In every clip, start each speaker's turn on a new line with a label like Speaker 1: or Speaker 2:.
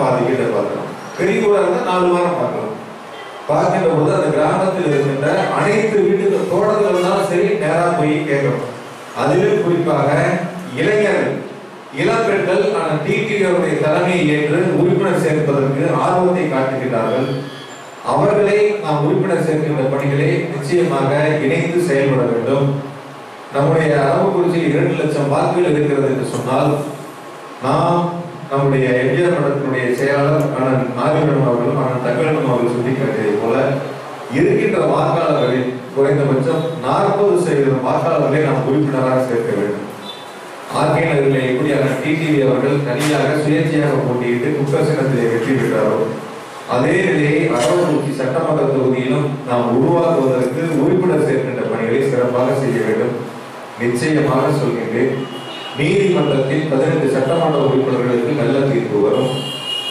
Speaker 1: பாதி வீட்டை பார்க்கலாம் பெரிய ஊரா நாலு வாரம் பார்க்கலாம். பார்க்கின்ற போது அந்த கிராமத்தில் இருக்கின்ற அனைத்து வீட்டுக்கு தோட்டத்தில் இருந்தாலும் சரி நேராக போய் கேட்கணும். அதிலும் குறிப்பாக இளைஞர்கள் இளம்பெண்கள் அந்த டிடிஓடைய தலைமையை ஏற்று உறுப்பினர் சேர்ப்பதற்கு ஆர்வத்தை காட்டுகிறார்கள் அவர்களை நாம் உறுப்பினர் சேர்க்கின்ற பணிகளை நிச்சயமாக இணைந்து செயல்பட வேண்டும். நம்முடைய அரவக்குறிச்சியில் இரண்டு லட்சம் வாக்குகள் இருக்கிறது என்று சொன்னால் நாம் நம்முடைய எம்ஜிஆர் மன்றத்தினுடைய செயலாளர் அண்ணன் நாகரிகம் அவர்களும் அண்ணன் தமிழகம் அவர்கள் சுட்டிக்காட்டியது போல இருக்கின்ற வாக்காளர்களில் குறைந்தபட்சம் நாற்பது சதவீதம் வாக்காளர்களை நாம் உறுப்பினராக சேர்க்க வேண்டும். ஆர்கே நகரில் எப்படி அண்ணன் டிடிவி அவர்கள் தனியாக சுயேட்சையாக போட்டியிட்டு குக்கரசினத்திலே வெற்றி பெற்றாரோ அதே நிலையை அரவக்குறிச்சி சட்டமன்ற தொகுதியிலும் நாம் உருவாக்குவதற்கு உறுப்பினர் சேர்க்கின்ற பணிகளை சிறப்பாக செய்ய வேண்டும். நிச்சயமாக சொல்கின்றேன். நீதிமன்றத்தில் பதினெட்டு சட்டமன்ற உறுப்பினர்களுக்கு நல்ல தீர்ப்பு வரும்.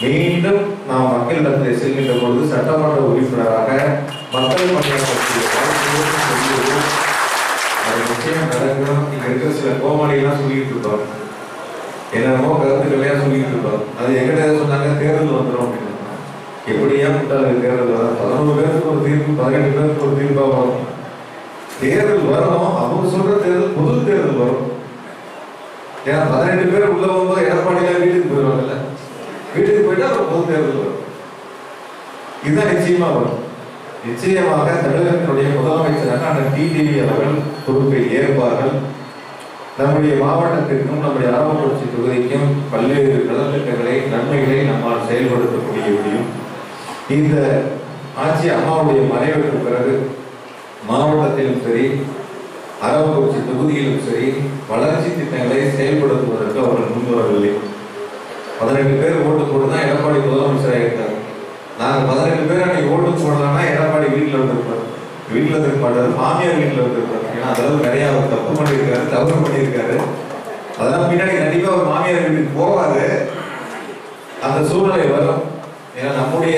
Speaker 1: மீண்டும் நாம் மக்களிடத்தில் செல்கின்ற பொழுது சட்டமன்ற உறுப்பினராக மக்கள் பணியாற்றக்கூடிய வாய்ப்புகளும் சொல்லுவது அது நிச்சயம் நடக்கணும். இங்க இருக்கிற சில கோமாளிகள்லாம் சொல்லிட்டு இருப்பாங்க. என்னென்னமோ கருத்துக்களையா சொல்லிட்டு இருப்பாங்க. அது எங்கிட்ட சொன்னாங்க? தேர்தல் வந்துடும் அப்படின்னு. எப்படியா முட்டாள் தேர்தல் வரும்? பதினொன்று பேருக்கு ஒரு தீர்ப்பு பதினெட்டு பேருக்கு ஒரு தீர்ப்பாக வரும். தேர்தல் வரும் அவங்க சொல்ற தேர்தல் பொது தேர்தல் வரும். ஏன்னா பதினெட்டு பேர் உள்ள வரும்போது எடப்பாடியில வீட்டுக்கு போயிடுவாங்கல்ல. வீட்டுக்கு போயிட்டு அப்புறம் பொது தேர்தல் வரும். இதுதான் நிச்சயமா வரும். நிச்சயமாக தமிழகத்தினுடைய முதலமைச்சராக அந்த டிடிவி அவர்கள் பொறுப்பை ஏற்பார்கள். நம்முடைய மாவட்டத்திற்கும் நம்முடைய அரவக்குறிச்சி தொகுதிக்கும் பல்வேறு நலத்திட்டங்களை நன்மைகளை நம்மால் செயல்படுத்தக்கூடிய முடியும். இந்த ஆட்சி அம்மாவுடைய மறைவுக்கு பிறகு மாவட்டத்திலும் சரி அரவக்குறிச்சி தொகுதியிலும் சரி வளர்ச்சி திட்டங்களை செயல்படுத்துவதற்கு அவர்கள் முன்வரவில்லை பதினெட்டு பேர் ஓட்டு போட்டு தான் எடப்பாடி முதலமைச்சராக இருக்காங்க நாங்கள் பதினெட்டு பேர் அன்னைக்கு ஓட்டு போடலாம்னா எடப்பாடி வீட்டில் இருந்திருப்பார். வீட்டில் இருந்திருக்க மாமியார் வீட்டில் இருந்திருப்பார். ஏன்னா அதெல்லாம் நிறைய அவர் தப்பு பண்ணியிருக்காரு தவறு பண்ணியிருக்காரு. அதெல்லாம் பின்னாடி கண்டிப்பாக ஒரு மாமியார் வீட்டுக்கு போவாரு. அந்த சூழ்நிலை வரும். ஏன்னா நம்முடைய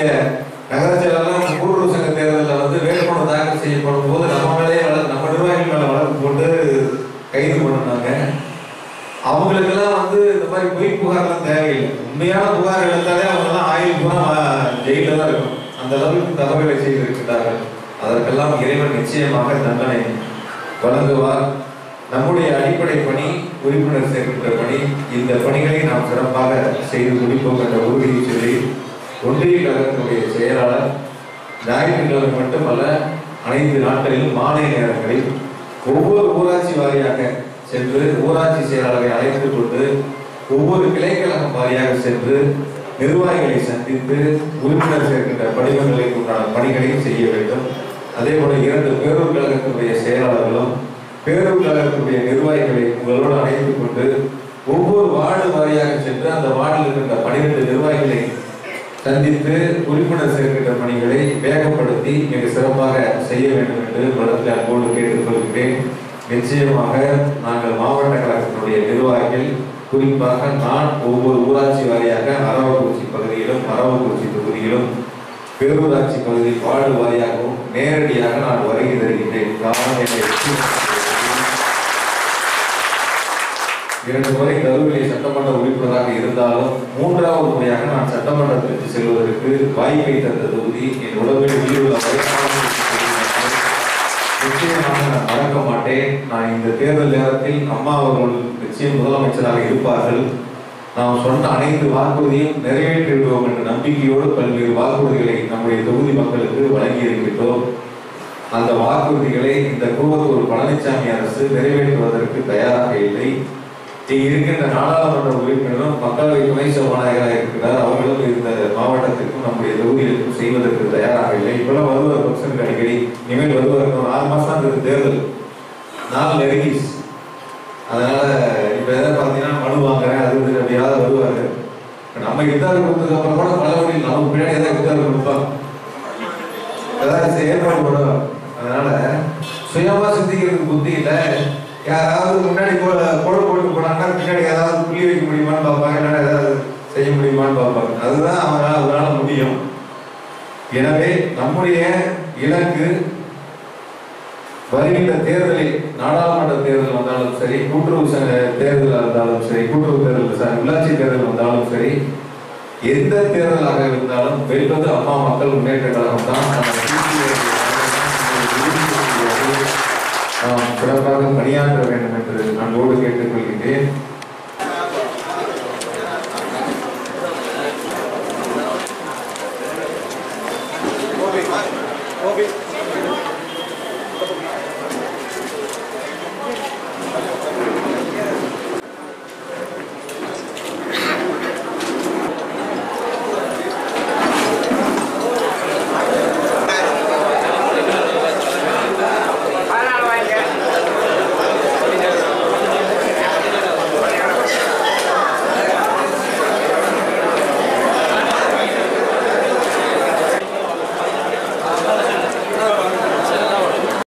Speaker 1: கைது பண்ணாங்க அவங்களுக்கெல்லாம் வந்து இந்த மாதிரி பொய் புகார்லாம் தேவையில்லை. உண்மையான புகார் எழுந்தாலே அவங்கெல்லாம் ஆயுள் பூரா ஜெயில தான் இருக்கும். அந்த அளவுக்கு தகவலை செய்திருக்கிறார்கள் அதற்கெல்லாம் இறைவன் நிச்சயமாக தண்டனை வழங்குவார். நம்முடைய அடிப்படை பணி உறுப்பினர் சேர்க்கின்ற பணி இந்த பணிகளை நாம் சிறப்பாக செய்து முடிப்போம் என்ற உறுதியை சொல்லி ஒன்றிய கழகத்தினுடைய செயலாளர் ஞாயிற்றுக்கிழமை மட்டுமல்ல அனைத்து நாட்களிலும் மாலை நேரங்களில் ஒவ்வொரு ஊராட்சி வாரியாக சென்று ஊராட்சி செயலாளரை அழைத்துக் கொண்டு ஒவ்வொரு கிளைக்கழகம் வாரியாக சென்று நிர்வாகிகளை சந்தித்து உறுப்பினர் சேர்க்கின்ற படிவங்களுக்கு உண்டான பணிகளையும் செய்ய வேண்டும். அதே போல இரண்டு பேரூர் கழகத்துடைய செயலாளர்களும் பேரூர் கழகத்துடைய நிர்வாகிகளை உங்களோடு அழைத்துக் கொண்டு ஒவ்வொரு வார்டு வாரியாக சென்று அந்த வார்டில் இருக்கின்ற பனிரெண்டு நிர்வாகிகளை சந்தித்து உறுப்பினர் சேர்க்கின்ற பணிகள் வேகப்படுத்தி மிக சிறப்பாக செய்ய வேண்டும் என்று மனத்தில் அன்போடு கேட்டுக்கொள்கிறேன். நிச்சயமாக நாங்கள் மாவட்ட கழகத்தினுடைய நிர்வாகிகள் குறிப்பாக நான் ஒவ்வொரு ஊராட்சி வாரியாக அரவக்குறிச்சி பகுதியிலும் அரவக்குறிச்சி தொகுதியிலும் பேரூராட்சி பகுதி வார்டு வாரியாகவும் நேரடியாக நான் வருகை தருகின்றேன். காரணம் என்னை இரண்டு முறை கருவிலை சட்டமன்ற உறுப்பினராக இருந்தாலும் மூன்றாவது முறையாக நான் சட்டமன்றத்திற்கு செல்வதற்கு வாய்ப்பை தந்த தொகுதி என் உடம்பில் உயிருள்ள நிச்சயமாக நான் மறக்க மாட்டேன். நான் இந்த தேர்தல் நேரத்தில் அம்மா அவர்கள் நிச்சயம் முதலமைச்சராக இருப்பார்கள். நாம் சொன்ன அனைத்து வாக்குறுதியும் நிறைவேற்றிவிடுவோம் என்ற நம்பிக்கையோடு பல்வேறு வாக்குறுதிகளை நம்முடைய தொகுதி மக்களுக்கு வழங்கியிருக்கின்றோம். அந்த வாக்குறுதிகளை இந்த கூவத்தூர் பழனிசாமி அரசு நிறைவேற்றுவதற்கு தயாராக இல்லை. இருக்கின்ற நாடாளுமன்ற உறுப்பினரும் மக்களவை துணை சபாநாயகராக இருக்கிறார் அவர்களும் இந்த மாவட்டத்திற்கும் நம்முடைய தொகுதிகளுக்கும் செய்வதற்கு தயாராக இல்லை. இப்பெல்லாம் வருவார் பக்சனுக்கு அடிக்கடி. இனிமேல் வருவார் ஒரு ஆறு மாசம் இருக்கு தேர்தல். நாள் நெருங்கிஸ் அதனால இப்ப எதாவது பார்த்தீங்கன்னா மனு வாங்குறேன் அது இது எப்படியாவது வருவாரு நம்ம இஃப்தார் கொடுத்ததுக்கு அப்புறம் கூட பழமொழி நமக்கு பின்னாடி ஏதாவது இஃப்தார் கொடுப்பாங்க. ஏதாவது ஏற்பாடு அதனால சுயமா சிந்திக்கிறதுக்கு புத்தி இல்லை. யாராவது முன்னாடி போ கோடு போட்டு போனாங்கன்னா பின்னாடி ஏதாவது புள்ளி வைக்க முடியுமான்னு பார்ப்பாங்க இல்லைன்னா ஏதாவது செய்ய முடியுமான்னு பார்ப்பாங்க. அதுதான் அவங்களால அதனால முடியும். எனவே நம்முடைய இலக்கு வருகின்ற தேர்தலில் நாடாளுமன்ற தேர்தல் வந்தாலும் சரி கூட்டுறவு சங்க தேர்தல் இருந்தாலும் சரி கூட்டுறவு தேர்தல் சரி உள்ளாட்சி தேர்தல் வந்தாலும் சரி எந்த தேர்தலாக இருந்தாலும் வெல்வது அம்மா மக்கள் முன்னேற்ற கழகம் தான் சிறப்பாக பணியாற்ற வேண்டும் என்று அன்போடு கேட்டுக்கொள்கிறேன் Okay.